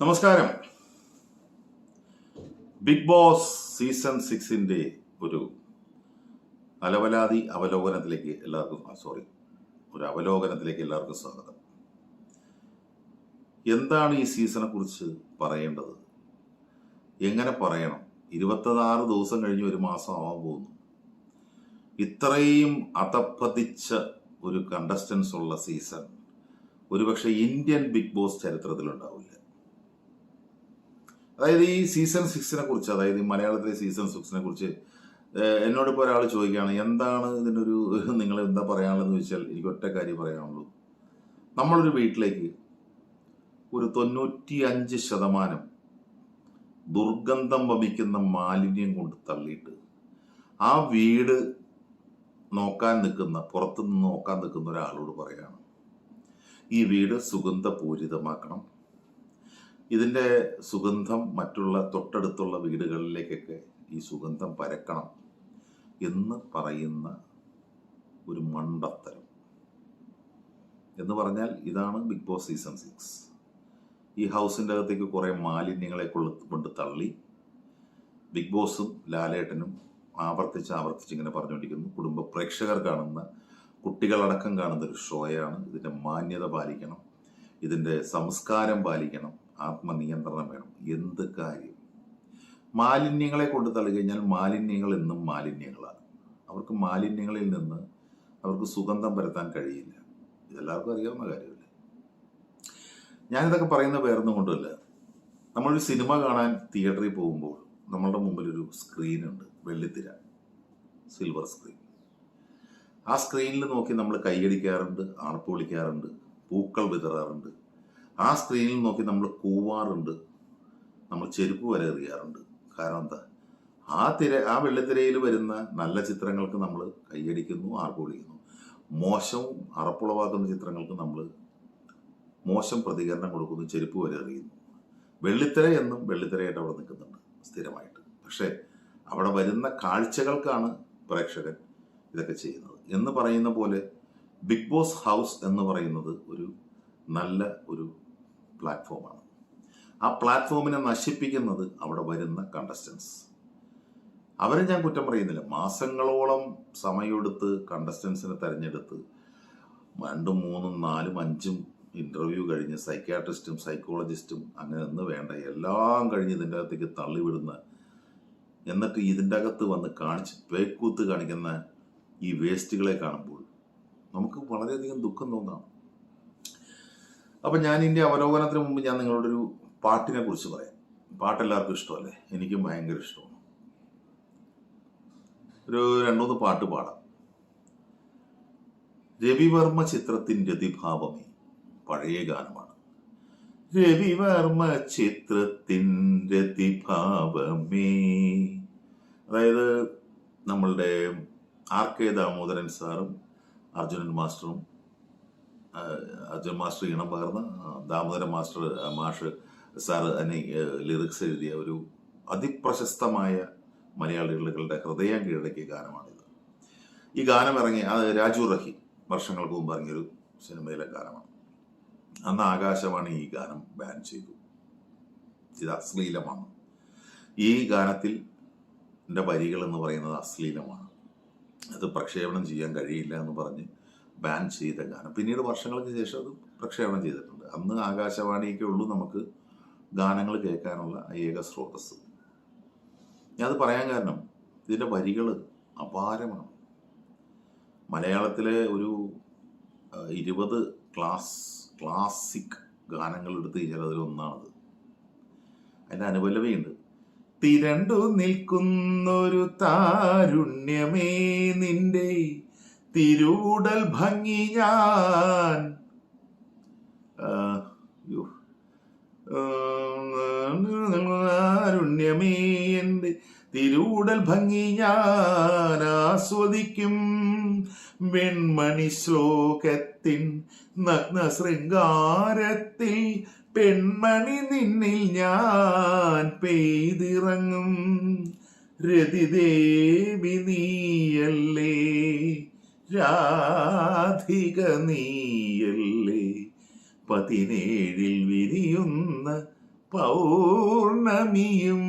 നമസ്കാരം. Big boss season സിക്സിന്റെ ഒരു അലവലാതി അവലോകനത്തിലേക്ക് എല്ലാവർക്കും സോറി ഒരു അവലോകനത്തിലേക്ക് എല്ലാവർക്കും സ്വാഗതം. എന്താണ് ഈ സീസണെ കുറിച്ച് പറയേണ്ടത്? എങ്ങനെ പറയണം? ഇരുപത്തിനാറ് ദിവസം കഴിഞ്ഞ് ഒരു മാസം ആവാൻ പോകുന്നു. ഇത്രയും അതപ്പതിച്ച ഒരു കണ്ടസ്റ്റൻസ് ഉള്ള സീസൺ ഒരുപക്ഷെ ഇന്ത്യൻ ബിഗ് ബോസ് ചരിത്രത്തിലുണ്ടാവില്ല. അതായത് ഈ സീസൺ സിക്സിനെ കുറിച്ച് അതായത് മലയാളത്തിലെ സീസൺ സിക്സിനെ കുറിച്ച് എന്നോട് എന്നോടിപ്പോൾ ഒരാൾ ചോദിക്കുകയാണ് എന്താണ് ഇതിന്റെ ഒരു നിങ്ങൾ എന്താ പറയാനുള്ളതെന്ന് ചോദിച്ചാൽ എനിക്ക് ഒറ്റ കാര്യം പറയാനുള്ളൂ. നമ്മളൊരു വീട്ടിലേക്ക് ഒരു തൊണ്ണൂറ്റി അഞ്ച് ശതമാനം ദുർഗന്ധം വമിക്കുന്ന മാലിന്യം കൊണ്ട് തള്ളിയിട്ട് ആ വീട് നോക്കാൻ നിൽക്കുന്ന പുറത്തുനിന്ന് നോക്കാൻ നിൽക്കുന്ന ഒരാളോട് പറയാണ് ഈ വീട് സുഗന്ധപൂരിതമാക്കണം. ഇതിന്റെ സുഗന്ധം മറ്റുള്ള തൊട്ടടുത്തുള്ള വീടുകളിലേക്കൊക്കെ ഈ സുഗന്ധം പരക്കണം എന്ന് പറയുന്ന ഒരു മണ്ടത്തരം. എന്ന് പറഞ്ഞാൽ ഇതാണ് ബിഗ് ബോസ് സീസൺ സിക്സ്. ഈ ഹൗസിന്റെ അകത്തേക്ക് കുറേ മാലിന്യങ്ങളെ കൊണ്ട് തള്ളി ബിഗ് ബോസും ലാലേട്ടനും ആവർത്തിച്ച് ആവർത്തിച്ച് ഇങ്ങനെ പറഞ്ഞുകൊണ്ടിരിക്കുന്നു. കുടുംബ പ്രേക്ഷകർ കാണുന്ന കുട്ടികളടക്കം കാണുന്ന ഒരു ഷോയാണ്. ഇതിന്റെ മാന്യത പാലിക്കണം. ഇതിന്റെ സംസ്കാരം പാലിക്കണം. ആത്മനിയന്ത്രണം വേണം. എന്ത് കാര്യം? മാലിന്യങ്ങളെ കൊണ്ട് തള്ളിക്കഴിഞ്ഞാൽ മാലിന്യങ്ങൾ എന്നും മാലിന്യങ്ങളാണ്. അവർക്ക് മാലിന്യങ്ങളിൽ നിന്ന് അവർക്ക് സുഗന്ധം പരത്താൻ കഴിയില്ല. ഇതെല്ലാവർക്കും അറിയാവുന്ന കാര്യമല്ലേ? ഞാനിതൊക്കെ പറയുന്ന വേറൊന്നും കൊണ്ടല്ല. നമ്മളൊരു സിനിമ കാണാൻ തിയേറ്ററിൽ പോകുമ്പോൾ നമ്മളുടെ മുമ്പിൽ ഒരു സ്ക്രീനുണ്ട് വെള്ളിത്തിര സിൽവർ സ്ക്രീൻ. ആ സ്ക്രീനിൽ നോക്കി നമ്മൾ കൈയടിക്കാറുണ്ട് ആർപ്പ് വിളിക്കാറുണ്ട് പൂക്കൾ വിതറാറുണ്ട് ആ സ്ക്രീനിൽ നോക്കി നമ്മൾ കൂവാറുണ്ട്. നമ്മൾ ചെരുപ്പ് വരെ എറിയാറുണ്ട്. കാരണം എന്താ? ആ തിര ആ വെള്ളിത്തിരയിൽ വരുന്ന നല്ല ചിത്രങ്ങൾക്ക് നമ്മൾ കൈയടിക്കുന്നു ആർപ്പ് മോശവും അറപ്പുളവാക്കുന്ന ചിത്രങ്ങൾക്ക് നമ്മൾ മോശം പ്രതികരണം കൊടുക്കുന്നു ചെരുപ്പ് വരെ എറിയുന്നു. വെള്ളിത്തിര എന്നും വെള്ളിത്തിരയായിട്ട് അവിടെ നിൽക്കുന്നുണ്ട് സ്ഥിരമായിട്ട്. പക്ഷേ അവിടെ വരുന്ന കാഴ്ചകൾക്കാണ് പ്രേക്ഷകൻ ഇതൊക്കെ ചെയ്യുന്നത്. എന്ന് പറയുന്ന പോലെ ബിഗ് ബോസ് ഹൗസ് എന്ന് പറയുന്നത് ഒരു നല്ല ഒരു പ്ലാറ്റ്ഫോമാണ് ആ പ്ലാറ്റ്ഫോമിനെ നശിപ്പിക്കുന്നത് അവിടെ വരുന്ന കണ്ടസ്റ്റൻസ് അവരെ ഞാൻ കുറ്റം പറയുന്നില്ല. മാസങ്ങളോളം സമയമെടുത്ത് കണ്ടസ്റ്റൻസിനെ തെരഞ്ഞെടുത്ത് രണ്ടും മൂന്നും നാലും അഞ്ചും ഇന്റർവ്യൂ കഴിഞ്ഞ് സൈക്യാട്രിസ്റ്റും സൈക്കോളജിസ്റ്റും അങ്ങനെ ഒന്ന് വേണ്ട എല്ലാം കഴിഞ്ഞ് ഇതിന്റെ അകത്തേക്ക് തള്ളിവിടുന്ന എന്നിട്ട് ഇതിന്റെ അകത്ത് വന്ന് കാണിച്ച് പേക്കൂത്ത് കാണിക്കുന്ന ഈ വേസ്റ്റുകളെ കാണുമ്പോൾ നമുക്ക് വളരെയധികം ദുഃഖം തോന്നാം. അപ്പം ഞാൻ ഇതിന്റെ അവലോകനത്തിന് മുമ്പ് ഞാൻ നിങ്ങളോടൊരു പാട്ടിനെ കുറിച്ച് പറയാം. പാട്ട് എല്ലാവർക്കും ഇഷ്ടമല്ലേ? എനിക്കും ഭയങ്കര ഇഷ്ടമാണ്. ഒരു രണ്ടുമൂന്ന് പാട്ട് പാടാം. രവിവർമ്മ ചിത്രത്തിന്റെ അതിഭാവമേ പഴയ ഗാനമാണ്. രവിവർമ്മ ചിത്രത്തിന്റെ അതിഭാവമേ. അതായത് നമ്മളുടെ ആർ കെ ദാമോദരൻ സാറും അർജുനൻ മാസ്റ്ററും അർജുൻ മാസ്റ്റർ ഈണം പകർന്ന ദാമോദര മാസ്റ്റർ മാഷ് സാറ് തന്നെ ലിറിക്സ് എഴുതിയ ഒരു അതിപ്രശസ്തമായ മലയാളികളുടെ ഹൃദയം കീഴടക്കിയ ഗാനമാണിത്. ഈ ഗാനം ഇറങ്ങി അത് രാജു റഹി വർഷങ്ങൾക്ക് മുമ്പ് ഇറങ്ങിയൊരു സിനിമയിലെ ഗാനമാണ്. അന്ന് ആകാശവാണി ഈ ഗാനം ബാൻ ചെയ്തു. ഇത് അശ്ലീലമാണ്. ഈ ഗാനത്തിൽ എന്റെ വരികൾ എന്ന് പറയുന്നത് അശ്ലീലമാണ്. അത് പ്രക്ഷേപണം ചെയ്യാൻ കഴിയില്ല എന്ന് പറഞ്ഞ് ബാൻ ചെയ്ത ഗാനം പിന്നീട് വർഷങ്ങൾക്ക് ശേഷം അത് പ്രക്ഷേപണം ചെയ്തിട്ടുണ്ട്. അന്ന് ആകാശവാണിയൊക്കെ ഉള്ളൂ നമുക്ക് ഗാനങ്ങൾ കേൾക്കാനുള്ള ഏക സ്രോതസ് ഞാനത് പറയാൻ കാരണം ഇതിന്റെ വരികൾ അപാരമാണ്. മലയാളത്തിലെ ഒരു ഇരുപത് ക്ലാസ് ക്ലാസിക് ഗാനങ്ങൾ എടുത്ത് കഴിഞ്ഞാൽ അതിലൊന്നാണത് അതിന്റെ അനുപല്ലവിയുണ്ട്. തിരണ്ടു നിൽക്കുന്നൊരു താരുണ്യമേ നിന്റെ തിരുവുടൽ ഭംഗി ഞാൻ. താരുണ്യമേ എന്റെ തിരുവുടൽ ഭംഗി ഞാൻ ആസ്വദിക്കും. വെൺമണി ശ്ലോകത്തിൻ നഗ്ന ശൃംഗാരത്തിൽ പെൺമണി നിന്നിൽ ഞാൻ പെയ്തിറങ്ങും. രതിദേവി നീയല്ലേ. രാധിക നീയല്ലേ? പതിനേഴിൽ വിരിയുന്ന പൗർണമിയും.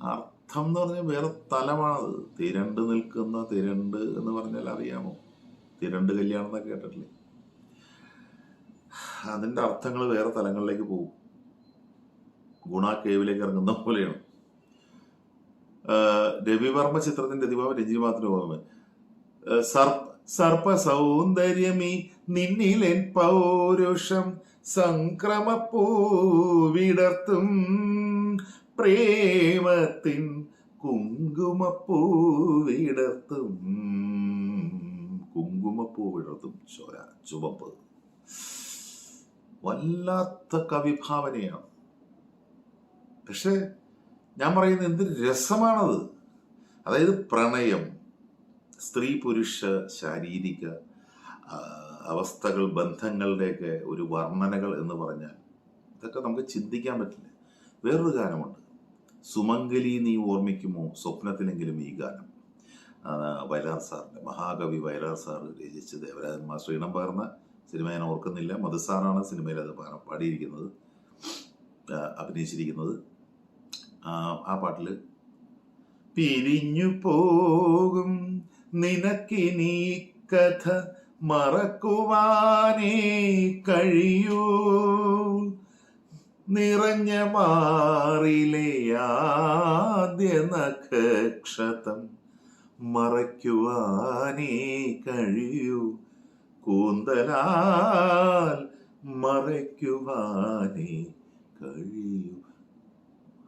അർത്ഥം എന്ന് പറഞ്ഞാൽ വേറെ തലമാണത്. തിരണ്ട് നിൽക്കുന്ന തിരണ്ട് എന്ന് പറഞ്ഞാൽ അറിയാമോ? തിരണ്ട് കല്യാണം എന്നൊക്കെ കേട്ടിട്ടില്ലേ? അതിന്റെ അർത്ഥങ്ങൾ വേറെ തലങ്ങളിലേക്ക് പോകും. ഗുണ കേവിലേക്ക് ഇറങ്ങുന്ന പോലെയാണ്. രവിവർമ്മ ചിത്രത്തിന്റെ രതിഭാവം രഞ്ജിമാത്തിന് പോകുന്നത് സർപ്പ സൗന്ദര്യമീ നിന്നിലെൻ പൗരുഷം സംക്രമപ്പൂവിടർത്തും പ്രേമത്തിൻ കുങ്കുമപ്പൂവിടർത്തും. കുങ്കുമപ്പൂവിടർത്തും. ചോര ചുവപ്പ്. വല്ലാത്ത കവിഭാവനയാണ്. പക്ഷെ ഞാൻ പറയുന്നത് എന്ത് രസമാണത്. അതായത് പ്രണയം സ്ത്രീ പുരുഷ ശാരീരിക അവസ്ഥകൾ ബന്ധങ്ങളുടെയൊക്കെ ഒരു വർണനകൾ എന്ന് പറഞ്ഞാൽ ഇതൊക്കെ നമുക്ക് ചിന്തിക്കാൻ പറ്റില്ല. വേറൊരു ഗാനമുണ്ട്. സുമംഗലി നീ ഓർമ്മിക്കുമോ? സ്വപ്നത്തിലെങ്കിലും ഈ ഗാനം. വയലാർ സാറിന്റെ മഹാകവി വയലാർ സാർ രചിച്ച് ദേവരാജൻ മാസ്റ്റർ ഇണം പകർന്ന സിനിമ ഞാൻ ഓർക്കുന്നില്ല. മധുസാറാണ് സിനിമയിൽ അത് പാടിയിരിക്കുന്നത് അഭിനയിച്ചിരിക്കുന്നത്. ആ, പാട്ടിൽ. പിരിഞ്ഞു പോകും നിനക്കിനി കഥ മറക്കുവാനേ കഴിയൂ. നിറഞ്ഞ മാറിലെ ആദ്യ നക്ഷതം മറയ്ക്കുവാനേ കഴിയൂ. കൂന്തലാൽ മറയ്ക്കുവാനേ കഴിയൂ.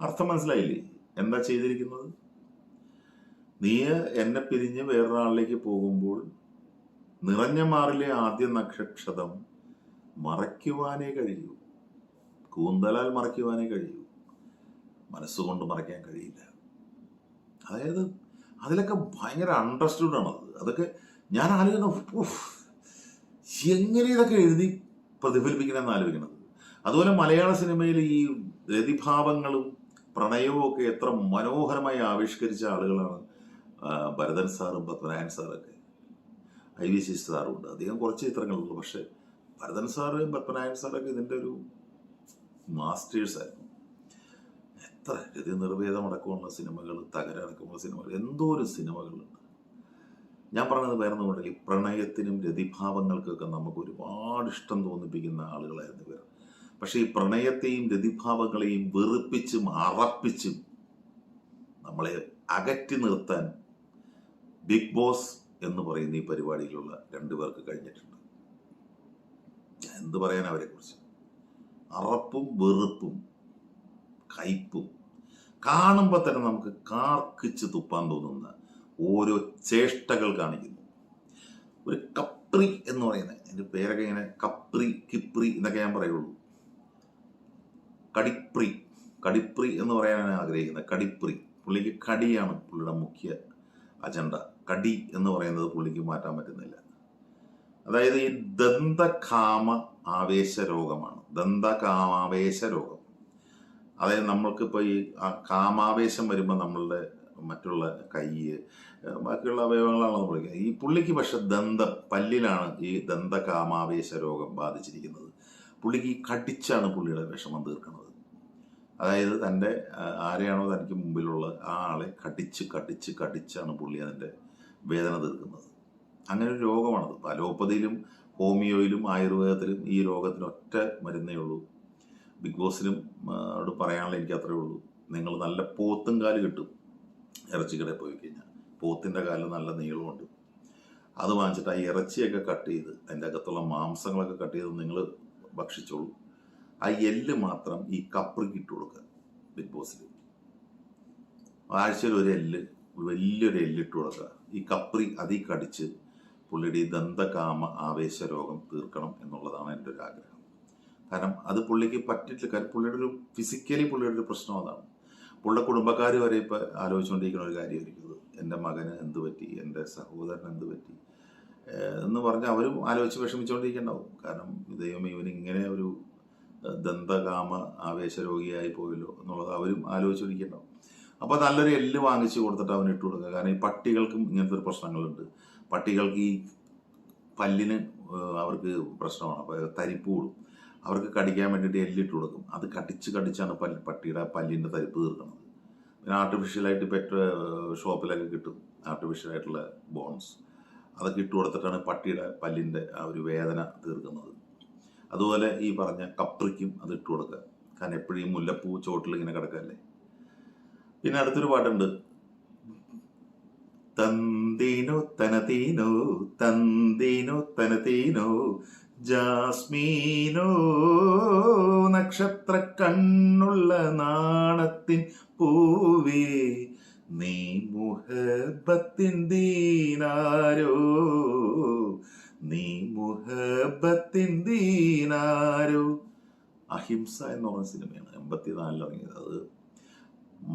അർത്ഥം മനസ്സിലായില്ലേ? എന്താ ചെയ്തിരിക്കുന്നത്? നീ എന്നെ പിരിഞ്ഞ് വേറൊരാളിലേക്ക് പോകുമ്പോൾ നിറഞ്ഞ മാറിലെ ആദ്യ നക്ഷക്ഷതം മറയ്ക്കുവാനേ കഴിയൂ. കൂന്തലാൽ മറയ്ക്കുവാനേ കഴിയൂ. മനസ്സുകൊണ്ട് മറയ്ക്കാൻ കഴിയില്ല. അതായത് അതിലൊക്കെ ഭയങ്കര അണ്ടർസ്റ്റുഡ് ആണത്. അതൊക്കെ ഞാൻ ആലോചിക്കുന്ന എങ്ങനെ ഇതൊക്കെ എഴുതി പ്രതിഫലിപ്പിക്കണമെന്ന് ആലോചിക്കണത് അതുപോലെ മലയാള സിനിമയിൽ ഈ രതിഭാവങ്ങളും പ്രണയവും ഒക്കെ എത്ര മനോഹരമായി ആവിഷ്കരിച്ച ആളുകളാണ് ഭരതൻ സാറും പത്മനാഭൻ സാറൊക്കെ. ഐ വി ശശി സാറും ഉണ്ട് കുറച്ച് ചിത്രങ്ങളുള്ളൂ പക്ഷെ ഭരതൻ സാറ് പത്മനാഭൻ സാറൊക്കെ ഇതിന്റെ ഒരു മാസ്റ്റേഴ്സ് ആയിരുന്നു. എത്ര രതി നിർവേദമടക്കമുള്ള സിനിമകൾ തകരടക്കമുള്ള സിനിമകൾ എന്തോ ഒരു സിനിമകളുണ്ട്. ഞാൻ പറഞ്ഞത് വേറെ ഒന്നുകൊണ്ടെങ്കിൽ പ്രണയത്തിനും രതിഭാവങ്ങൾക്കൊക്കെ നമുക്ക് ഒരുപാട് ഇഷ്ടം തോന്നിപ്പിക്കുന്ന ആളുകളായിരുന്നു ഇവർ. പക്ഷെ ഈ പ്രണയത്തെയും രതിഭാവങ്ങളെയും വെറുപ്പിച്ചും അറപ്പിച്ചും നമ്മളെ അകറ്റി നിർത്താൻ ബിഗ് ബോസ് എന്ന് പറയുന്ന ഈ പരിപാടിയിലുള്ള രണ്ടുപേർക്ക് കഴിഞ്ഞിട്ടുണ്ട്. എന്ത് പറയാൻ അവരെ കുറിച്ച് അറപ്പും വെറുപ്പും കയ്പും. കാണുമ്പോൾ തന്നെ നമുക്ക് കാർക്കിച്ച് തുപ്പാൻ തോന്നുന്ന ഓരോ ചേഷ്ടകൾ കാണിക്കുന്നു. ഒരു കപ്രി എന്ന് പറയുന്നത് എന്റെ പേരൊക്കെ ഇങ്ങനെ കപ്രി കിപ്രി എന്നൊക്കെ ഞാൻ പറയുള്ളൂ. കടിപ്രി കടിപ്രി എന്ന് പറയാനാണ് ആഗ്രഹിക്കുന്നത്. കടിപ്രി പുള്ളിക്ക് കടിയാണ് പുള്ളിയുടെ മുഖ്യ അജണ്ട. കടി എന്ന് പറയുന്നത് പുള്ളിക്ക് മാറ്റാൻ പറ്റുന്നില്ല. അതായത് ഈ ദന്തകാമ ആവേശ രോഗമാണ്. ദന്തകാമാവേശ രോഗം. അതായത് നമ്മൾക്കിപ്പോൾ ഈ കാമാവേശം വരുമ്പോൾ നമ്മളുടെ മറ്റുള്ള കൈ ബാക്കിയുള്ള അവയവങ്ങളാണ് നമ്മൾ ഈ പുള്ളിക്ക് പക്ഷെ ദന്ത പല്ലിലാണ് ഈ ദന്തകാമാവേശ രോഗം ബാധിച്ചിരിക്കുന്നത്. പുള്ളിക്ക് ഈ കടിച്ചാണ് പുള്ളിയുടെ വിഷമം തീർക്കുന്നത്. അതായത് തന്റെ ആരെയാണോ തനിക്ക് മുമ്പിലുള്ള ആ ആളെ കടിച്ച് കടിച്ച് കടിച്ചാണ് പുള്ളി അതിന്റെ വേദന തീർക്കുന്നത്. അങ്ങനെ ഒരു രോഗമാണത്. അലോപ്പതിയിലും ഹോമിയോയിലും ആയുർവേദത്തിലും ഈ രോഗത്തിന് ഒറ്റ മരുന്നേ ഉള്ളൂ. ബിഗ് ബോസിനും ആ, അവിടെ പറയാനുള്ള എനിക്ക് അത്രേ ഉള്ളൂ. നിങ്ങൾ നല്ല പോത്തും കാൽ കിട്ടും. ഇറച്ചിക്കടയിൽ പോയി കഴിഞ്ഞാൽ. പോത്തിന്റെ കാലിൽ നല്ല നീളമുണ്ട് അത് വാങ്ങിച്ചിട്ട് ആ ഇറച്ചിയൊക്കെ കട്ട് ചെയ്ത് അതിന്റെ അകത്തുള്ള മാംസങ്ങളൊക്കെ കട്ട് ചെയ്ത് നിങ്ങൾ ഭക്ഷിച്ചോളൂ. ആ എല്ല് മാത്രം ഈ കപ്രിക്ക് ഇട്ട് കൊടുക്കുക ബിഗ് ബോസിൽ ആഴ്ചയിൽ ഒരു എല്ല് വലിയൊരു എല്ല് ഇട്ട് കൊടുക്കുക. ഈ കപ്രി അതിൽ കടിച്ച് പുള്ളിയുടെ ഈ ദന്തകാമ ആവേശ രോഗം തീർക്കണം എന്നുള്ളതാണ് എന്റെ ഒരു ആഗ്രഹം. കാരണം അത് പുള്ളിക്ക് പറ്റില്ല കാര്യം പുള്ളിയുടെ ഒരു ഫിസിക്കലി പുള്ളിയുടെ ഒരു പ്രശ്നം അതാണ്. പുള്ളിയുടെ കുടുംബക്കാർ വരെ ഇപ്പോൾ ആലോചിച്ചുകൊണ്ടിരിക്കുന്ന ഒരു കാര്യമായിരിക്കും എന്റെ മകന് എന്ത് പറ്റി? എന്റെ സഹോദരന് എന്ത് പറ്റി? എന്ന് പറഞ്ഞ് അവരും ആലോചിച്ച് വിഷമിച്ചുകൊണ്ടിരിക്കുന്നുണ്ടാവും കാരണം ദൈവം ഇവന് ഇങ്ങനെ ഒരു ദന്തകാമ ആവേശരോഗിയായി പോയല്ലോ എന്നുള്ളത് അവരും ആലോചിച്ചിരിക്കുന്നുണ്ടാവും അപ്പോൾ നല്ലൊരു എല്ല് വാങ്ങിച്ചു കൊടുത്തിട്ട് അവന് ഇട്ട് കൊടുക്കുക. കാരണം ഈ പട്ടികൾക്കും ഇങ്ങനത്തെ ഒരു പ്രശ്നങ്ങളുണ്ട്. പട്ടികൾക്ക് ഈ പല്ലിന് അവർക്ക് പ്രശ്നമാണ്. അപ്പോൾ തരിപ്പ് കൂടും. അവർക്ക് കടിക്കാൻ വേണ്ടിയിട്ട് എല്ലിട്ട് കൊടുക്കും. അത് കടിച്ച് കടിച്ചാണ് പല്ല് പട്ടിയുടെ പല്ലിന്റെ തരിപ്പ് തീർക്കുന്നത്. പിന്നെ ആർട്ടിഫിഷ്യലായിട്ട് പെറ്റ് ഷോപ്പിലൊക്കെ കിട്ടും. ആർട്ടിഫിഷ്യലായിട്ടുള്ള ബോൺസ് അതൊക്കെ ഇട്ട് കൊടുത്തിട്ടാണ് പട്ടിയുടെ പല്ലിന്റെ ആ ഒരു വേദന തീർക്കുന്നത്. അതുപോലെ ഈ പറഞ്ഞ കപ്രിക്കും അത് ഇട്ട് കൊടുക്കുക. കാരണം എപ്പോഴും മുല്ലപ്പൂ ചോട്ടിൽ ഇങ്ങനെ കിടക്കല്ലേ പിന്നെ അടുത്തൊരു പാട്ടുണ്ട്. തന്തീനോ തനതീനോ തന്തീനോ തനതീനോ ജാസ്മീനോ നക്ഷത്ര കണ്ണുള്ള നാണത്തിൻ പൂവേ നീ മുഹബത്തിൻ ദീനാരോ നീ മുഹബത്തിൻ ദീനാരോ അഹിംസ എന്ന് പറഞ്ഞ സിനിമയാണ്. എൺപത്തിനാലിൽ ഇറങ്ങിയത്. അത്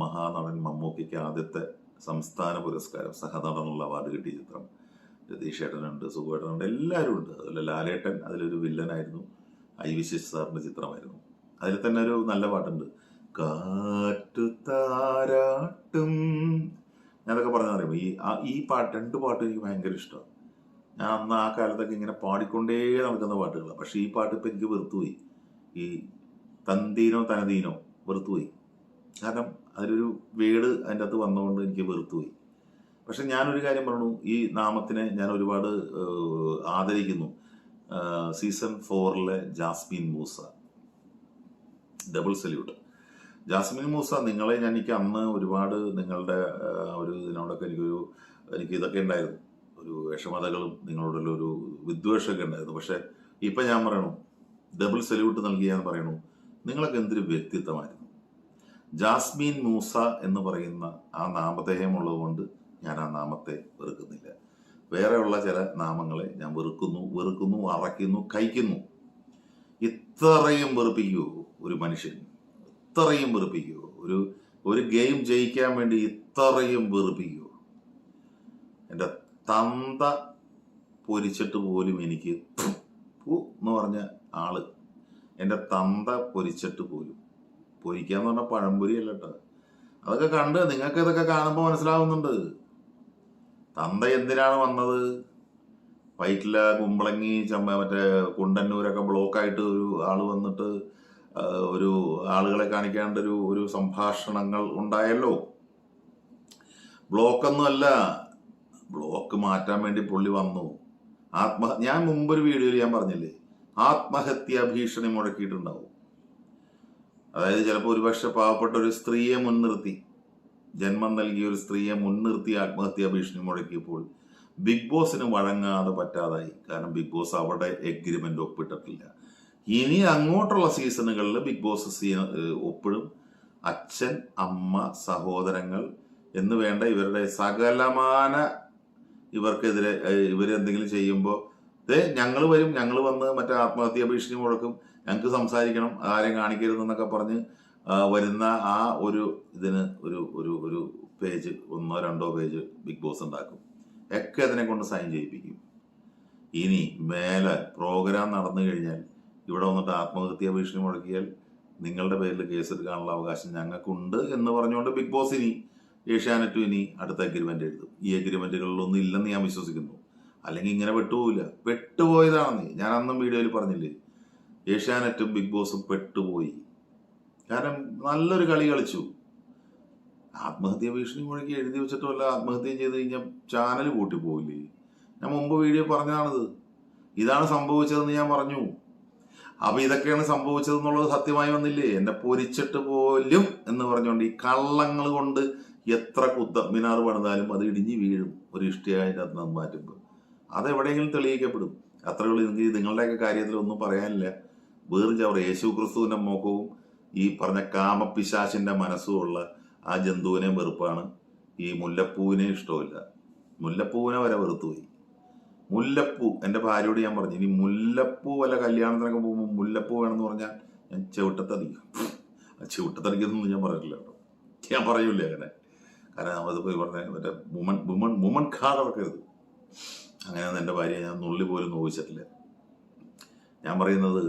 മഹാനടൻ മമ്മൂക്കിക്ക് ആദ്യത്തെ സംസ്ഥാന പുരസ്കാരം സഹനടനുള്ള അവാർഡ് കിട്ടിയ ചിത്രം. രതീഷ് ഏട്ടനുണ്ട് സുഖേട്ടനുണ്ട് എല്ലാവരും ഉണ്ട്. അതുപോലെ ലാലേട്ടൻ അതിലൊരു വില്ലനായിരുന്നു. ഐ വിശേഷ് സാറിന്റെ ചിത്രമായിരുന്നു. അതിൽ തന്നെ ഒരു നല്ല പാട്ടുണ്ട്. കാറ്റു താരാട്ടും ഞാനതൊക്കെ പറഞ്ഞറിയാം ഈ ഈ പാട്ട് രണ്ട് പാട്ട് എനിക്ക് ഭയങ്കര ഇഷ്ടമാണ്. ഞാൻ അന്ന് ആ കാലത്തൊക്കെ ഇങ്ങനെ പാടിക്കൊണ്ടേ നടക്കുന്ന പാട്ടുകളാണ്. പക്ഷേ ഈ പാട്ട് ഇപ്പം എനിക്ക് വെറുത്തുപോയി. ഈ തന്തീനോ തനതീനോ വെറുത്തുപോയി. കാരണം അതിലൊരു വേട് അതിന്റെ അകത്ത് വന്നുകൊണ്ട് എനിക്ക് വെറുത്തുപോയി. പക്ഷെ ഞാനൊരു കാര്യം പറഞ്ഞു ഈ നാമത്തിനെ ഞാൻ ഒരുപാട് ആദരിക്കുന്നു. Season ഫോറിലെ Jasmine Moosa. Double salute. Jasmine Moosa നിങ്ങളെ ഞാൻ എനിക്ക് അന്ന് ഒരുപാട് നിങ്ങളുടെ ഒരു ഇതിനോടൊക്കെ എനിക്കൊരു എനിക്ക് ഇതൊക്കെ ഉണ്ടായിരുന്നു. ഒരു വിഷമതകളും നിങ്ങളോടുള്ള ഒരു വിദ്വേഷമൊക്കെ ഉണ്ടായിരുന്നു. പക്ഷെ ഇപ്പം ഞാൻ പറയണു ഡബിൾ സല്യൂട്ട് ഞാൻ പറയണു. നിങ്ങളൊക്കെ എന്തൊരു വ്യക്തിത്വമായിരുന്നു. ജാസ്മീൻ മൂസ എന്ന് പറയുന്ന ആ നാമധേയം ഉള്ളതുകൊണ്ട് ഞാൻ ആ നാമത്തെ വെറുക്കുന്നില്ല. വേറെയുള്ള ചില നാമങ്ങളെ ഞാൻ വെറുക്കുന്നു വെറുക്കുന്നു അറയ്ക്കുന്നു കഴിക്കുന്നു. ഇത്രയും വെറുപ്പിക്കുമോ ഒരു മനുഷ്യൻ. ഇത്രയും വെറുപ്പിക്കുമോ ഒരു ഒരു ഗെയിം ജയിക്കാൻ വേണ്ടി ഇത്രയും വെറുപ്പിക്കുമോ എന്റെ തന്ത പൊരിച്ചിട്ട് പോലും എനിക്ക് പൂ എന്ന് പറഞ്ഞ ആൾ എന്റെ തന്ത പൊരിച്ചിട്ട് പോലും പൊരിക്കാന്ന് പറഞ്ഞ പഴംപൊരി അല്ല കേട്ടോ അതൊക്കെ കണ്ട് നിങ്ങൾക്ക് ഇതൊക്കെ കാണുമ്പോൾ മനസ്സിലാവുന്നുണ്ട്. തന്ത എന്തിനാണ് വന്നത്? വയറ്റിലെ കുമ്പളങ്ങി ചമ്മ മറ്റേ കുണ്ടന്നൂരൊക്കെ ബ്ലോക്കായിട്ട് ഒരു ആൾ വന്നിട്ട് ഒരു ആളുകളെ കാണിക്കാണ്ട് ഒരു ഒരു സംഭാഷണങ്ങൾ ഉണ്ടായല്ലോ. ബ്ലോക്കൊന്നുമല്ല ബ്ലോക്ക് മാറ്റാൻ വേണ്ടി പുള്ളി വന്നു. ആത്മ ഞാൻ മുമ്പൊരു വീഡിയോയിൽ ഞാൻ പറഞ്ഞില്ലേ? ആത്മഹത്യാ ഭീഷണി മുഴക്കിയിട്ടുണ്ടാവും അതായത് ചിലപ്പോൾ ഒരുപക്ഷെ പാവപ്പെട്ട ഒരു സ്ത്രീയെ മുൻനിർത്തി ജന്മം നൽകിയ ഒരു സ്ത്രീയെ മുൻനിർത്തി ആത്മഹത്യാ ഭീഷണി മുടക്കിയപ്പോൾ ബിഗ് ബോസിന് വഴങ്ങാതെ പറ്റാതായി. കാരണം ബിഗ് ബോസ് അവിടെ എഗ്രിമെന്റ് ഒപ്പിട്ടിട്ടില്ല. ഇനി അങ്ങോട്ടുള്ള സീസണുകളിൽ ബിഗ് ബോസ് സീ ഒപ്പിടും. അച്ഛൻ അമ്മ സഹോദരങ്ങൾ എന്ന് വേണ്ട ഇവരുടെ സകലമാന ഇവർക്കെതിരെ ഇവരെന്തെങ്കിലും ചെയ്യുമ്പോൾ ദേ ഞങ്ങൾ വരും ഞങ്ങൾ വന്ന് മറ്റേ ആത്മഹത്യ ഭീഷണി മുഴക്കും ഞങ്ങൾക്ക് സംസാരിക്കണം ആരെയും കാണിക്കരുതെന്നൊക്കെ പറഞ്ഞ് വരുന്ന ആ ഒരു ഇതിന് ഒരു ഒരു ഒരു പേജ് ഒന്നോ രണ്ടോ പേജ് ബിഗ് ബോസ് ഉണ്ടാക്കും. ഒക്കെ അതിനെ കൊണ്ട് സൈൻ ചെയ്യിപ്പിക്കും. ഇനി മേലെ പ്രോഗ്രാം നടന്നു കഴിഞ്ഞാൽ ഇവിടെ വന്നിട്ട് ആത്മഹത്യാ ഭീഷണി മുഴക്കിയാൽ നിങ്ങളുടെ പേരിൽ കേസെടുക്കാനുള്ള അവകാശം ഞങ്ങൾക്കുണ്ട് എന്ന് പറഞ്ഞുകൊണ്ട് ബിഗ് ബോസ് ഇനി ഏഷ്യാനെറ്റും ഇനി അടുത്ത അഗ്രിമെന്റ് എഴുതും. ഈ അഗ്രിമെന്റുകളിലൊന്നും ഇല്ലെന്ന് ഞാൻ വിശ്വസിക്കുന്നു. അല്ലെങ്കിൽ ഇങ്ങനെ പെട്ടുപോകില്ല പെട്ടുപോയതാണെന്ന്. ഞാൻ അന്നും വീഡിയോയിൽ പറഞ്ഞില്ലേ ഏഷ്യാനെറ്റും ബിഗ് ബോസും പെട്ടുപോയി. കാരണം നല്ലൊരു കളി കളിച്ചു. ആത്മഹത്യ ഭീഷണി മുഴുകി എഴുതി വെച്ചിട്ടുമല്ല ആത്മഹത്യ ചെയ്ത് കഴിഞ്ഞാൽ ചാനൽ പൂട്ടി പോവില്ലേ ഞാൻ മുമ്പ് വീഡിയോ പറഞ്ഞതാണിത്. ഇതാണ് സംഭവിച്ചതെന്ന് ഞാൻ പറഞ്ഞു. അപ്പൊ ഇതൊക്കെയാണ് സംഭവിച്ചത് എന്നുള്ളത് സത്യമായി വന്നില്ലേ? എന്നെ പൊരിച്ചിട്ട് പോലും എന്ന് പറഞ്ഞുകൊണ്ട് ഈ കള്ളങ്ങൾ കൊണ്ട് എത്ര കുത്തമിനാർ പണിതാലും അത് ഇടിഞ്ഞു വീഴും. ഒരു ഇഷ്ടിയായിട്ട് അത് മാറ്റുമ്പോൾ അതെവിടെയെങ്കിലും തെളിയിക്കപ്പെടും. അത്രയേ ഉള്ളൂ എനിക്ക് നിങ്ങളുടെയൊക്കെ കാര്യത്തിൽ ഒന്നും പറയാനില്ല. വേറും അവർ യേശു ക്രിസ്തുവിന്റെ മുഖവും ഈ പറഞ്ഞ കാമപിശാശിന്റെ മനസ്സുമുള്ള ആ ജന്തുവിനെ വെറുപ്പാണ്. ഈ മുല്ലപ്പൂവിനെ ഇഷ്ടമില്ല മുല്ലപ്പൂവിനെ വരെ വെറുത്തുപോയി. മുല്ലപ്പൂ എന്റെ ഭാര്യയോട് ഞാൻ പറഞ്ഞു ഇനി മുല്ലപ്പൂ വല്ല കല്യാണത്തിനൊക്കെ പോകുമ്പോൾ മുല്ലപ്പൂ വേണമെന്ന് പറഞ്ഞാൽ ഞാൻ ചെവിട്ടത്തടിക്കും ആ ചെവിട്ടത്തടിക്കുന്നൊന്നും ഞാൻ പറഞ്ഞില്ല കേട്ടോ. ഞാൻ പറയൂലേ അങ്ങനെ. കാരണം അത് പോയി പറഞ്ഞ മറ്റേ വുമൺ വുമൺ വുമൺ കാർ ഇറക്കരുത് അങ്ങനെയൊന്നും എന്റെ ഭാര്യ ഞാൻ നുള്ളി പോലും നോവിച്ചിട്ടില്ല. ഞാൻ പറയുന്നത്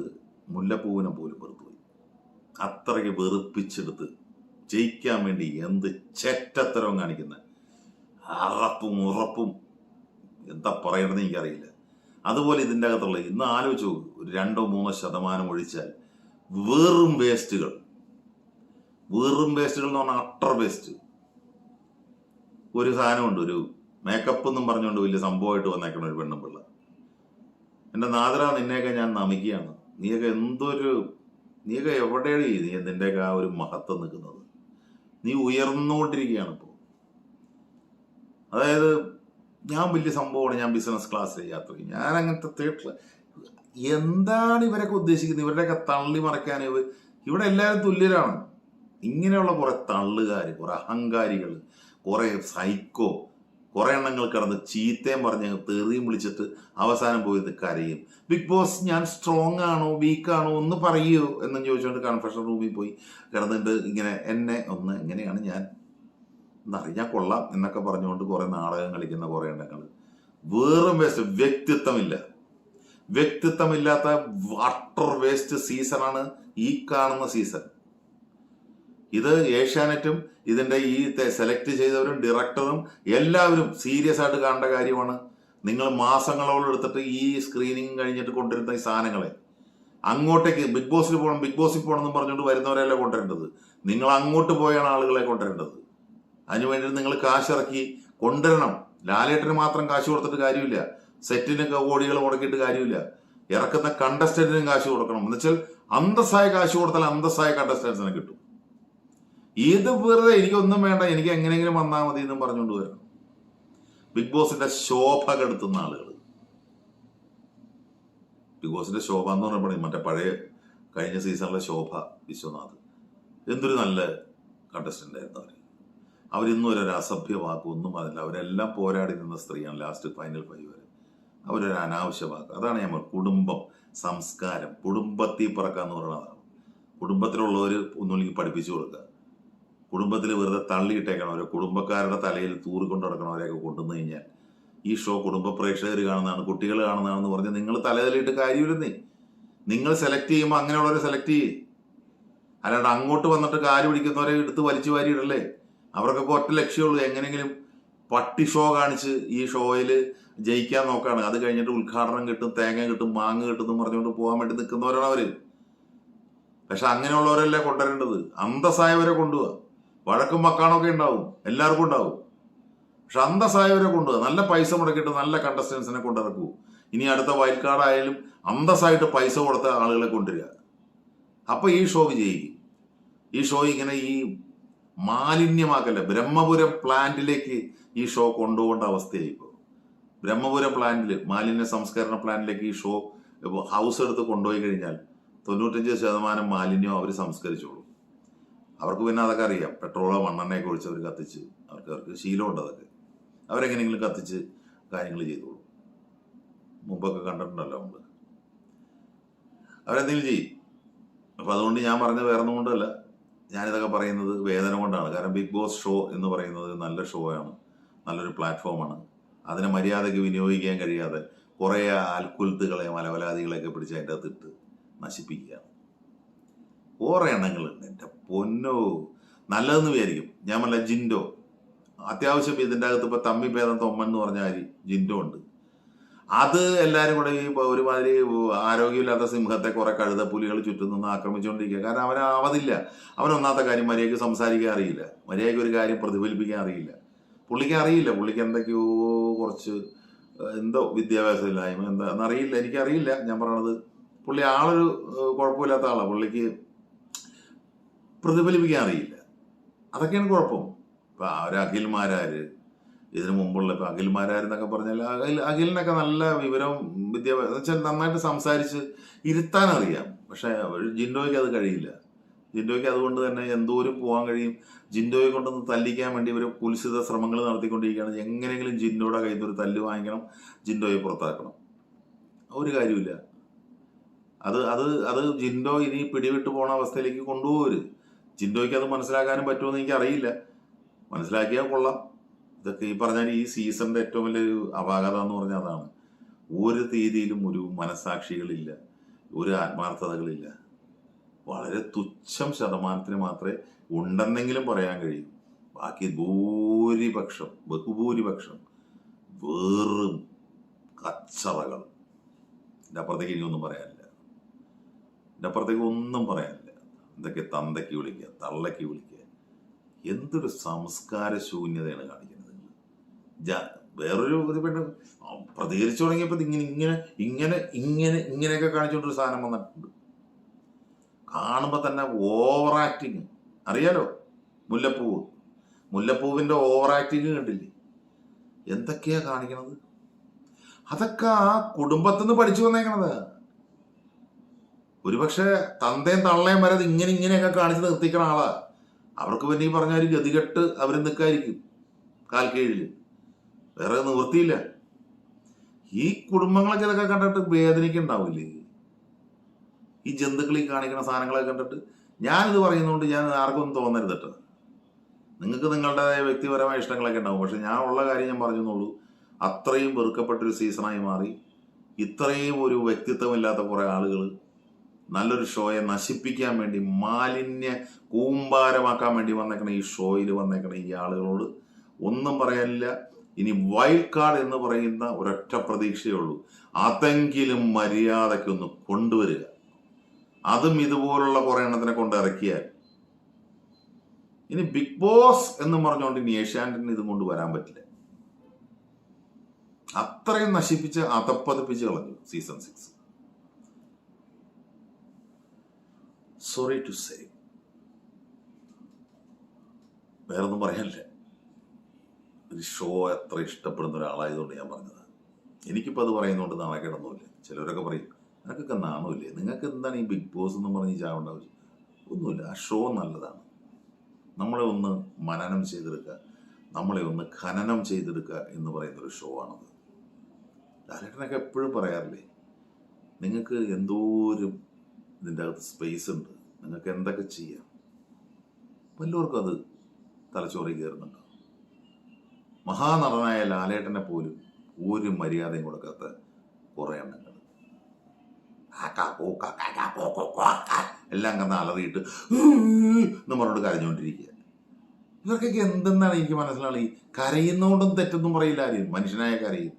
മുല്ലപ്പൂവിനെ പോലും വെറുത്തുപോയി അത്രയ്ക്ക് വെറുപ്പിച്ചെടുത്ത് ജയിക്കാൻ വേണ്ടി എന്ത് ചെറ്റത്തരവും കാണിക്കുന്ന അറപ്പും ഉറപ്പും എന്താ പറയണമെന്ന് എനിക്കറിയില്ല. അതുപോലെ ഇതിന്റെ അകത്തുള്ള ഇന്ന് ആലോചിച്ച് ഒരു രണ്ടോ മൂന്നോ ശതമാനം ഒഴിച്ചാൽ വെറും വേസ്റ്റുകൾ. വെറും വേസ്റ്റുകൾ എന്ന് പറഞ്ഞാൽ അട്ടർ വേസ്റ്റ്. ഒരു സാധനമുണ്ട് ഒരു മേക്കപ്പ് എന്നും പറഞ്ഞുകൊണ്ട് വലിയ സംഭവമായിട്ട് വന്നേക്കണ ഒരു പെണ്ണും പിള്ള. എന്റെ നാദര നിന്നെയൊക്കെ ഞാൻ നമിക്കുകയാണ്. നീയൊക്കെ എന്തൊരു നീയൊക്കെ എവിടെയാണ് നീ നിന്റെയൊക്കെ ആ ഒരു മഹത്വം നിൽക്കുന്നത്? നീ ഉയർന്നുകൊണ്ടിരിക്കുകയാണ് ഇപ്പോൾ അതായത് ഞാൻ വലിയ സംഭവമാണ് ഞാൻ ബിസിനസ് ക്ലാസ് യാത്ര ചെയ്യും. ഞാൻ അങ്ങനത്തെ തിയേറ്റർ എന്താണ് ഇവരൊക്കെ ഉദ്ദേശിക്കുന്നത്? ഇവരുടെയൊക്കെ തള്ളി മറയ്ക്കാൻ ഇവർ ഇവിടെ എല്ലാവരും തുല്യരാണ്. ഇങ്ങനെയുള്ള കുറെ തള്ളുകാർ കുറെ അഹങ്കാരികൾ കുറെ സൈക്കോ കുറെ എണ്ണങ്ങൾ കിടന്ന് ചീത്തയും പറഞ്ഞ് തെറിയും വിളിച്ചിട്ട് അവസാനം പോയി കരയും. ബിഗ് ബോസ് ഞാൻ സ്ട്രോങ് ആണോ വീക്ക് ആണോ ഒന്ന് പറയൂ എന്നും ചോദിച്ചുകൊണ്ട് കൺഫെഷൻ റൂമിൽ പോയി കിടന്നിട്ട് ഇങ്ങനെ എന്നെ ഒന്ന് എങ്ങനെയാണ് ഞാൻ? എന്നറിഞ്ഞാൽ കൊള്ളാം എന്നൊക്കെ പറഞ്ഞുകൊണ്ട് കുറെ നാടകം കളിക്കുന്ന കുറെ എണ്ണങ്ങൾ. വേറും വേസ്റ്റ് വ്യക്തിത്വമില്ല. വ്യക്തിത്വമില്ലാത്ത വാട്ടർ വേസ്റ്റ് സീസണാണ് ഈ കാണുന്ന സീസൺ ഇത് ഏഷ്യാനെറ്റും ഇതിന്റെ ഈ സെലക്ട് ചെയ്തവരും ഡയറക്ടറും എല്ലാവരും സീരിയസ് ആയിട്ട് കാണേണ്ട കാര്യമാണ്. നിങ്ങൾ മാസങ്ങളോളം എടുത്തിട്ട് ഈ സ്ക്രീനിങ് കഴിഞ്ഞിട്ട് കൊണ്ടുവരുന്ന ഈ സാധനങ്ങളെ. അങ്ങോട്ടേക്ക് ബിഗ് ബോസിൽ പോകണം ബിഗ് ബോസിൽ പോകണം എന്ന് പറഞ്ഞുകൊണ്ട് വരുന്നവരല്ല കൊണ്ടുവരേണ്ടത്? നിങ്ങൾ അങ്ങോട്ട് പോയാണ് ആളുകളെ കൊണ്ടുവരേണ്ടത്. അതിനുവേണ്ടി നിങ്ങൾ കാശിറക്കി കൊണ്ടുവരണം. ലാലേട്ടന് മാത്രം കാശ് കൊടുത്തിട്ട് കാര്യമില്ല. സെറ്റിനൊക്കെ കോടികൾ മുടക്കിയിട്ട് കാര്യമില്ല. ഇറക്കുന്ന കണ്ടസ്റ്റന്റിനും കാശ് കൊടുക്കണം. എന്ന് വെച്ചാൽ അന്തസ്സായ കാശ് കൊടുത്താൽ അന്തസ്സായ കണ്ടസ്റ്റൻസിനെ കിട്ടും. ഇത് വെറുതെ എനിക്കൊന്നും വേണ്ട എനിക്ക് എങ്ങനെയെങ്കിലും വന്നാൽ മതി എന്നും പറഞ്ഞുകൊണ്ട് വരണം ബിഗ് ബോസിന്റെ ശോഭ കെടുത്തുന്ന ആളുകൾ. ബിഗ് ബോസിന്റെ ശോഭ എന്ന് പറയുമ്പോൾ മറ്റേ പഴയ കഴിഞ്ഞ സീസണിലെ ശോഭ വിശ്വനാഥ്. എന്തൊരു നല്ല കണ്ടസ്റ്റന്റ് ആയിരുന്നു അവർ അവരിന്നും ഒരു അസഭ്യ വാക്കൊന്നും അതില്ല അവരെല്ലാം പോരാടി നിന്ന സ്ത്രീയാണ് ലാസ്റ്റ് ഫൈനൽ ഫൈവ് വരെ. അവരൊരു അനാവശ്യ വാക്ക് അതാണ് ഞമ്മൾ കുടുംബം സംസ്കാരം കുടുംബത്തിൽ പിറക്കാന്ന് പറയുന്നതാണ് കുടുംബത്തിലുള്ളവർ ഒന്നുമില്ലെങ്കിൽ പഠിപ്പിച്ചു കൊടുക്കുക. കുടുംബത്തിൽ വെറുതെ തള്ളിയിട്ടേക്കണം. അവരെ കുടുംബക്കാരുടെ തലയിൽ തൂറി തൂറിക്കൊണ്ട് നടക്കണവരെയൊക്കെ കൊണ്ടുവന്നു കഴിഞ്ഞാൽ. ഈ ഷോ കുടുംബ പ്രേക്ഷകർ കാണുന്നതാണ് കുട്ടികൾ കാണുന്നതാണെന്ന് പറഞ്ഞ് നിങ്ങൾ തലതലിയിട്ട് കാര്യമില്ലെന്നേ. നിങ്ങൾ സെലക്ട് ചെയ്യുമ്പോൾ അങ്ങനെയുള്ളവരെ സെലക്ട് ചെയ്യേ. അല്ലാണ്ട് അങ്ങോട്ട് വന്നിട്ട് കാൽ പിടിക്കുന്നവരെ എടുത്ത് വലിച്ചു വാരിയിടല്ലേ അവർക്കൊക്കെ ഒറ്റ ലക്ഷ്യമുള്ളൂ എങ്ങനെയെങ്കിലും പട്ടി ഷോ കാണിച്ച് ഈ ഷോയിൽ ജയിക്കാൻ നോക്കാണ്. അത് കഴിഞ്ഞിട്ട് ഉദ്ഘാടനം കിട്ടും തേങ്ങ കിട്ടും മാങ്ങ കിട്ടും എന്ന് പറഞ്ഞുകൊണ്ട് പോകാൻ വേണ്ടി നിൽക്കുന്നവരാണ് അവർ പക്ഷെ അങ്ങനെയുള്ളവരല്ലേ കൊണ്ടുവരേണ്ടത്? അന്തസ്സായവരെ കൊണ്ടുപോവുക വഴക്കും മക്കാണൊക്കെ ഉണ്ടാവും. എല്ലാവർക്കും ഉണ്ടാവും. പക്ഷെ അന്തസ്സായവരെ കൊണ്ട് നല്ല പൈസ മുടക്കിയിട്ട് നല്ല കണ്ടസ്റ്റൻസിനെ കൊണ്ടിറക്കൂ ഇനി അടുത്ത വൈൽഡ് കാർഡ് ആയാലും അന്തസ്സായിട്ട് പൈസ കൊടുത്ത ആളുകളെ കൊണ്ടുവരിക. അപ്പൊ ഈ ഷോ വിജയിക്കും. ഈ ഷോ ഇങ്ങനെ ഈ മാലിന്യമാക്കല്ലേ? ബ്രഹ്മപുരം പ്ലാന്റിലേക്ക് ഈ ഷോ കൊണ്ടുപോകേണ്ട അവസ്ഥയായി ഇപ്പോൾ ബ്രഹ്മപുരം പ്ലാന്റിൽ മാലിന്യ സംസ്കരണ പ്ലാന്റിലേക്ക് ഈ ഷോ ഹൗസ് എടുത്ത് കൊണ്ടുപോയി കഴിഞ്ഞാൽ തൊണ്ണൂറ്റഞ്ച് ശതമാനം മാലിന്യം അവർ സംസ്കരിച്ചോളും. അവർക്ക് പിന്നെ അതൊക്കെ അറിയാം. പെട്രോളോ മണ്ണെണ്ണയൊക്കെ ഒഴിച്ച് അവർ കത്തിച്ച് അവർക്ക് അവർക്ക് ശീലമുണ്ട് അതൊക്കെ. അവരെങ്ങനെയെങ്കിലും കത്തിച്ച് കാര്യങ്ങൾ ചെയ്തോളും. മുമ്പൊക്കെ കണ്ടിട്ടുണ്ടല്ലോ നമ്മൾ അവരെന്തെങ്കിലും ചെയ്യും. അപ്പം അതുകൊണ്ട് ഞാൻ പറഞ്ഞത് വേറെ ഒന്നും കൊണ്ടല്ല. ഞാനിതൊക്കെ പറയുന്നത് വേദന കൊണ്ടാണ്. കാരണം ബിഗ് ബോസ് ഷോ എന്ന് പറയുന്നത് നല്ല ഷോ ആണ്. നല്ലൊരു പ്ലാറ്റ്ഫോമാണ് അതിനെ മര്യാദയ്ക്ക് വിനിയോഗിക്കാൻ കഴിയാതെ കുറേ അൽക്കുലത്തുകളെ മലവലാദികളെയൊക്കെ പിടിച്ച് അതിന്റെ അകത്ത് ഇട്ട് നശിപ്പിക്കുകയാണ്. കുറേ എണ്ണങ്ങളുണ്ട് എന്റെ പൊന്നോ. നല്ലതെന്ന് വിചാരിക്കും. ഞാൻ പറഞ്ഞ ജിൻഡോ. അത്യാവശ്യം ഇതിന്റെ അകത്ത് ഇപ്പോൾ തമ്മി ഭേദം തൊമ്മൻ എന്ന് പറഞ്ഞ അരി ജിൻഡോ ഉണ്ട്. അത് എല്ലാവരും കൂടെ ഈ ഒരുമാതിരി ആരോഗ്യമില്ലാത്ത സിംഹത്തെ കുറെ കഴുതപ്പുലികൾ ചുറ്റും നിന്ന് ആക്രമിച്ചുകൊണ്ടിരിക്കുക. കാരണം അവൻ ആവതില്ല അവനൊന്നാത്ത കാര്യം മര്യാദയ്ക്ക് സംസാരിക്കാൻ അറിയില്ല. മര്യാദയ്ക്ക് ഒരു കാര്യം പ്രതിഫലിപ്പിക്കാൻ അറിയില്ല. പുള്ളിക്ക് അറിയില്ല. പുള്ളിക്ക് എന്തൊക്കെയോ കുറച്ച് എന്തോ വിദ്യാഭ്യാസമില്ലായ്മ എന്താ എന്നറിയില്ല. എനിക്കറിയില്ല. ഞാൻ പറയണത് പുള്ളി ആളൊരു കുഴപ്പമില്ലാത്ത ആളാണ് പുള്ളിക്ക് പ്രതിഫലിപ്പിക്കാൻ അറിയില്ല. അതൊക്കെയാണ് കുഴപ്പം. ഇപ്പൊ ഒരു അഖിൽമാരാര് ഇതിനു മുമ്പുള്ള ഇപ്പൊ അഖിൽമാരാരെന്നൊക്കെ പറഞ്ഞാൽ അഖിൽ അഖിലിനൊക്കെ നല്ല വിവരം വിദ്യാഭ്യാസം വെച്ചാൽ നന്നായിട്ട് സംസാരിച്ച് ഇരുത്താൻ അറിയാം. പക്ഷെ ജിൻഡോയ്ക്ക് അത് കഴിയില്ല. ജിൻഡോയ്ക്ക് അതുകൊണ്ട് തന്നെ എന്തോരം പോകാൻ കഴിയും. ജിൻഡോയെ കൊണ്ടൊന്ന് തല്ലിക്കാൻ വേണ്ടി ഇവർ കുൽസിത ശ്രമങ്ങൾ നടത്തിക്കൊണ്ടിരിക്കുകയാണ്. എങ്ങനെയെങ്കിലും ജിൻഡോയുടെ കയ്യിൽ നിന്ന് ഒരു തല്ല് വാങ്ങിക്കണം ജിൻഡോയെ പുറത്താക്കണം. ഒരു കാര്യമില്ല അത് അത് അത് ജിൻഡോ ഇനി പിടിവിട്ട് പോണ അവസ്ഥയിലേക്ക് കൊണ്ടുപോകരുത് ജിൻഡോയ്ക്ക് അത് മനസ്സിലാക്കാനും പറ്റുമെന്ന് എനിക്ക് അറിയില്ല മനസ്സിലാക്കിയാൽ കൊള്ളാം. ഇതൊക്കെ ഈ പറഞ്ഞാൽ ഈ സീസണിന്റെ ഏറ്റവും വലിയൊരു അപാകത എന്ന് പറഞ്ഞാൽ അതാണ്. ഒരു രീതിയിലും ഒരു മനസാക്ഷികളില്ല ഒരു ആത്മാർത്ഥതകളില്ല. വളരെ തുച്ഛം ശതമാനത്തിന് മാത്രമേ ഉണ്ടെന്നെങ്കിലും പറയാൻ കഴിയും. ബാക്കി ഭൂരിപക്ഷം ബഹുഭൂരിപക്ഷം വെറും കച്ചറകൾ. എന്റെ അപ്പുറത്തേക്ക് ഇനിയൊന്നും പറയാനില്ല. എന്റെ അപ്പുറത്തേക്ക് ഒന്നും പറയാനില്ല. എന്തൊക്കെ തന്തയ്ക്ക് വിളിക്കുക തള്ളയ്ക്ക് വിളിക്കുക എന്തൊരു സംസ്കാര ശൂന്യതയാണ് കാണിക്കുന്നത് ജാ- വേറൊരു ഒരു പെണ്ണ് പ്രതികരിച്ചു തുടങ്ങിയപ്പോൾ ഇങ്ങനെ ഇങ്ങനെ ഇങ്ങനെ ഇങ്ങനെ ഇങ്ങനെയൊക്കെ കാണിച്ചുകൊണ്ടൊരു സാധനം വന്നിട്ടുണ്ട്. കാണുമ്പോൾ തന്നെ ഓവർ ആക്ടിങ് അറിയാലോ? മുല്ലപ്പൂവ്. മുല്ലപ്പൂവിന്റെ ഓവർ ആക്ടിങ് കണ്ടില്ലേ? എന്തൊക്കെയാ കാണിക്കണത്? അതൊക്കെ ആ കുടുംബത്തിൽ നിന്ന് പഠിച്ചു വന്നേക്കണത്. ഒരുപക്ഷെ തന്തയും തള്ളയും വരെ ഇങ്ങനെ ഇങ്ങനെയൊക്കെ കാണിച്ച് നിർത്തിക്കണ ആളാ. അവർക്ക് പിന്നെ ഈ പറഞ്ഞ ഒരു ഗതികെട്ട് അവർ നിൽക്കായിരിക്കും കാൽ കീഴിൽ വേറെ നിവൃത്തിയില്ല. ഈ കുടുംബങ്ങളൊക്കെ ഇതൊക്കെ കണ്ടിട്ട് വേദനിക്കുണ്ടാവില്ലേ ഈ ജന്തുക്കൾ ഈ കാണിക്കുന്ന സാധനങ്ങളൊക്കെ കണ്ടിട്ട് ഞാനിത് പറയുന്നതുകൊണ്ട് ഞാൻ ആർക്കും ഒന്നും തോന്നരുത് കേട്ടോ. നിങ്ങൾക്ക് നിങ്ങളുടേതായ വ്യക്തിപരമായ ഇഷ്ടങ്ങളൊക്കെ ഉണ്ടാവും. പക്ഷെ ഞാൻ ഉള്ള കാര്യം ഞാൻ പറഞ്ഞെന്നുള്ളൂ. അത്രയും വെറുക്കപ്പെട്ടൊരു സീസണായി മാറി. ഇത്രയും ഒരു വ്യക്തിത്വമില്ലാത്ത കുറേ ആളുകൾ നല്ലൊരു ഷോയെ നശിപ്പിക്കാൻ വേണ്ടി മാലിന്യ കൂമ്പാരമാക്കാൻ വേണ്ടി വന്നേക്കണ ഈ ഷോയിൽ വന്നേക്കണ ഈ ആളുകളോട് ഒന്നും പറയാനില്ല. ഇനി വൈൽഡ് കാർഡ് എന്ന് പറയുന്ന ഒരൊറ്റ പ്രതീക്ഷയേ ഉള്ളൂ. അതെങ്കിലും മര്യാദയ്ക്കൊന്ന് കൊണ്ടുവരിക. അതും ഇതുപോലുള്ള കുറെ എണ്ണത്തിനെ കൊണ്ട് ഇറക്കിയാൽ. ഇനി ബിഗ് ബോസ് എന്ന് പറഞ്ഞുകൊണ്ട് ഇനി ഏഷ്യാനെറ്റിന് ഇതും കൊണ്ട് വരാൻ പറ്റില്ല. അത്രയും നശിപ്പിച്ച് അതപ്പതിപ്പിച്ച് കളഞ്ഞു season six. Sorry to say വേറൊന്നും പറയാനില്ല. ഒരു ഷോ എത്ര ഇഷ്ടപ്പെടുന്ന ഒരാളായതുകൊണ്ട് ഞാൻ പറഞ്ഞത്. എനിക്കിപ്പോൾ അത് പറയുന്നതുകൊണ്ട് നാളെ കിടന്നില്ല? ചിലരൊക്കെ പറയും നിനക്കൊക്കെ നാണമില്ലേ നിങ്ങൾക്ക് എന്താണ് ഈ ബിഗ് ബോസ് എന്ന് പറഞ്ഞ് ചാവേണ്ട? ഒന്നുമില്ല. ആ ഷോ നല്ലതാണ്. നമ്മളെ ഒന്ന് മനനം ചെയ്തെടുക്കുക. നമ്മളെ ഒന്ന് ഖനനം ചെയ്തെടുക്കുക എന്ന് പറയുന്നൊരു ഷോ ആണത്. ലാലേട്ടനൊക്കെ എപ്പോഴും പറയാറില്ലേ നിങ്ങൾക്ക് എന്തോരം ഇതിന്റെ അകത്ത് സ്പേസ് ഉണ്ട്. നിങ്ങൾക്ക് എന്തൊക്കെ ചെയ്യാം? വല്ലവർക്കും അത് തലച്ചോറി കയറുന്നുണ്ടോ? മഹാനടനായ ലാലേട്ടനെ പോലും ഒരു മര്യാദയും കൊടുക്കാത്ത കുറേ എണ്ണങ്ങൾ. എല്ലാം കന്ന് അലറിയിട്ട് പറഞ്ഞോണ്ട് കരഞ്ഞുകൊണ്ടിരിക്കുക. ഇവർക്കൊക്കെ എന്തെന്നാണ് എനിക്ക് മനസ്സിലാവുന്നത് ഈ കരയുന്നതുകൊണ്ടും തെറ്റൊന്നും പറയില്ല ആരും? മനുഷ്യനായ കരയും.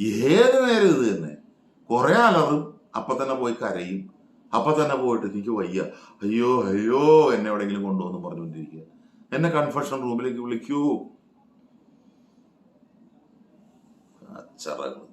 ഏത് നേരം ഇത് തന്നെ? കുറെ അലറും അപ്പം തന്നെ പോയി കരയും. അപ്പൊ തന്നെ പോയിട്ട് എനിക്ക് വയ്യ. അയ്യോ അയ്യോ എന്നെ എവിടെയെങ്കിലും കൊണ്ടുവന്ന് പറഞ്ഞുകൊണ്ടിരിക്കുക. എന്നെ കൺഫെഷൻ റൂമിലേക്ക് വിളിക്കൂ. അച്ചറകൾ